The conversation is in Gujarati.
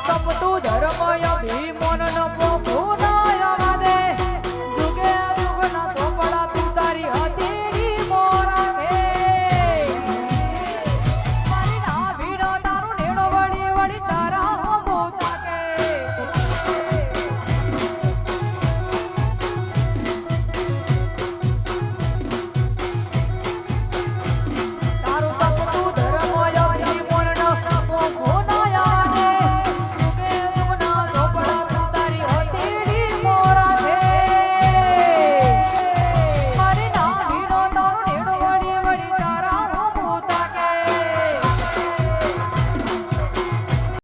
તપતું ધર્મય ભીમન ન